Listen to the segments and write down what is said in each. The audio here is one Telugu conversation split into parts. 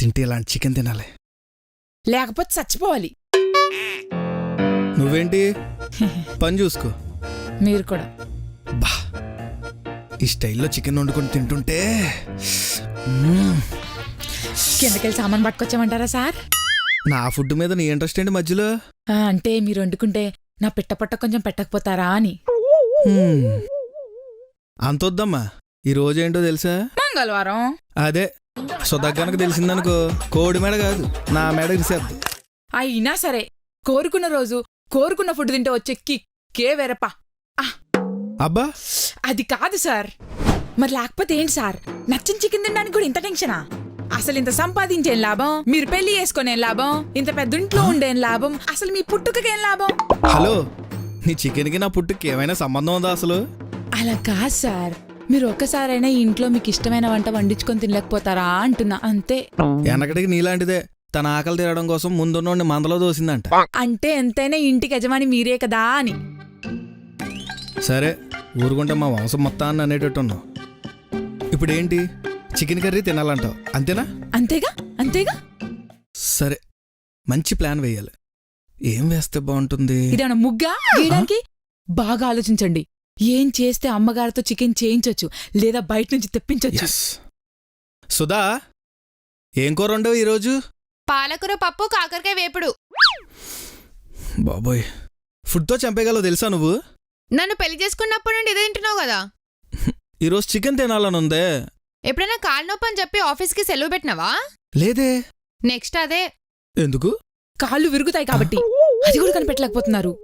తింటే ఇలాంటి చికెన్ తినాలి. లేకపోతే చచ్చిపోవాలి. నువ్వేంటి? పని చూసుకో. మీరు కూడా. బా. ఈ స్టైల్లో చికెన్ వండుకొని తింటుంటే మ్మ్. కిందకెళ్ళి సామాన్ పట్టుకొచ్చామంటారా సార్? నా ఫుడ్ మీద నీ ఇంట్రెస్ట్ ఏంటి మధ్యలో? ఆ, అంటే మీరు వండుకుంటే నా పిట్ట పొట్ట కొంచెం పెట్టకపోతారా అని. మ్మ్. అంతొద్దమ్మా. ఈ రోజేంటో తెలుసా? మంగళవారం. అదే. సుధగ్గనకు తెలిసిందనుకో కోడి మెడ కాదు నా మెడ ఇరిసేద్ది. అయినా సరే కోరుకున్న రోజు కోరుకున్న ఫుడ్ తింటే వచ్చే కిక్కే వేరప్ప. అబ్బా! అది కాదు సార్. మరి లేకపోతే ఏంటి సార్? నచ్చిన చికెన్ తినడానికి కూడా ఇంత టెన్షనా? అసలు ఇంత సంపాదించేం లాభం? మీరు పెళ్ళి చేసుకునేం లాభం? ఇంత పెద్ద ఇంట్లో ఉండేం లాభం? అసలు మీ పుట్టుకకేం లాభం? హలో నీ చికెన్కి నా పుట్టుకి ఏమైనా సంబంధం ఉందా అసలు? అలా కాదు సార్. మీరు ఒక్కసారైనా ఈ ఇంట్లో మీకు ఇష్టమైన వంట వండించుకొని తినలేకపోతారా అంటున్నా. అంతే. వెనకటికి నీలాంటిదే. తన ఆకలి తీరడం కోసం ముందున్నోడిని మందలో దోసిందంట. అంటే ఎంతైనా ఇంటికి యజమాని మీరే కదా అని. సరే ఊరుకుంటే మా వంశం మొత్తాన్ని అనేటట్టున్నావు. ఇప్పుడు ఏంటి చికెన్ కర్రీ తినాలంటావు. అంతేనా? అంతేగా? అంతేగా? సరే మంచి ప్లాన్ వేయాలి. ఏం వేస్తే బాగుంటుంది? ఇదేమన్నా ముగ్గా? బాగా ఆలోచించండి. ఏం చేస్తే అమ్మగారితో చికెన్ చేయించొచ్చు? లేదా బయట నుంచి తెప్పించొచ్చు? సుధా ఏం కూర ఉండవు ఈరోజు? పాలకూర పప్పు కాకరకాయ వేపుడు. బాబోయ్. ఫుడ్తో చంపేయగలవు తెలుసా నువ్వు? నన్ను పెళ్ళి చేసుకున్నప్పటి నుండి ఇదే తింటున్నావు కదా. ఈరోజు చికెన్ తినాలని ఉందే ఎప్పుడైనా కాలు నొప్పి అని చెప్పి ఆఫీస్కి సెలవు పెట్టినావా? లేదే. నెక్స్ట్ అదే. ఎందుకు? కాళ్ళు విరుగుతాయి కాబట్టి. అది కూడా కనిపెట్టలేకపోతున్నారు.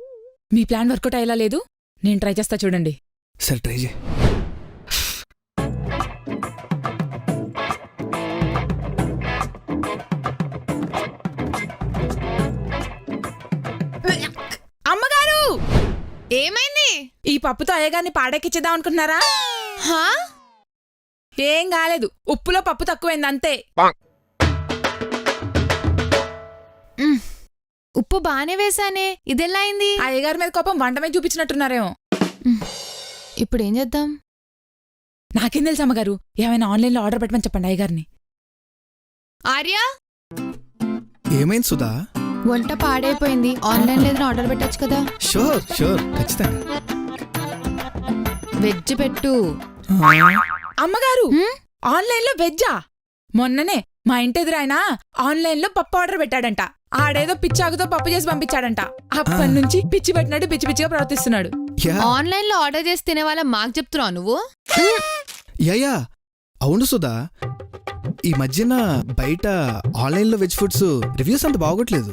మీ ప్లాన్ వర్కౌట్ అయ్యేలా లేదు? నేను ట్రై చేస్తా చూడండి. సరే ట్రై చేయి. అమ్మగారు! ఏమైంది? ఈ పప్పుతో అయ్యగారిని పాడెక్కిచ్చేద్దాం అనుకుంటున్నారా? హా? ఏం కాలేదు. ఉప్పులో పప్పు తక్కువైంది అంతే. ఉప్పు బానే వేసానే ఇదెలా అయింది? అయ్యగారి మీద కోపం వంట మీద చూపించినట్టున్నారేమో. ఇప్పుడు ఏం చేద్దాం? నాకేం తెలుసు అమ్మగారు. ఏమైనా ఆన్లైన్లో ఆర్డర్ పెట్టమని చెప్పండి అయ్యగారిని. ఆర్య? ఏమైంది సుధా? వంట పాడైపోయింది. ఆన్లైన్ ఏదైనా ఆర్డర్ పెట్టొచ్చు కదా. Sure sure. ఖచ్చితంగా. వెజ్ పెట్టు. అమ్మగారు? ఆన్లైన్లో వెజ్జా? మొన్ననే మా ఇంటి ఎదురాయన ఆన్లైన్లో పప్పు ఆర్డర్ పెట్టాడంట. ఆడేదో పిచ్చాకుతో పప్పు చేసి పంపించాడంట. అప్పటి నుంచి పిచ్చి పెట్టినట్టు పిచ్చి పిచ్చిగా ప్రవర్తిస్తున్నాడు. యా. ఆన్లైన్లో ఆర్డర్ చేసి తినే వాళ్ళ మాకు చెప్తున్నావు నువ్వు? Yeah yeah. అవును సుధా. ఈ మధ్యన బయట ఆన్లైన్లో వెజ్ ఫుడ్స్ రివ్యూస్ అంత బాగోట్లేదు.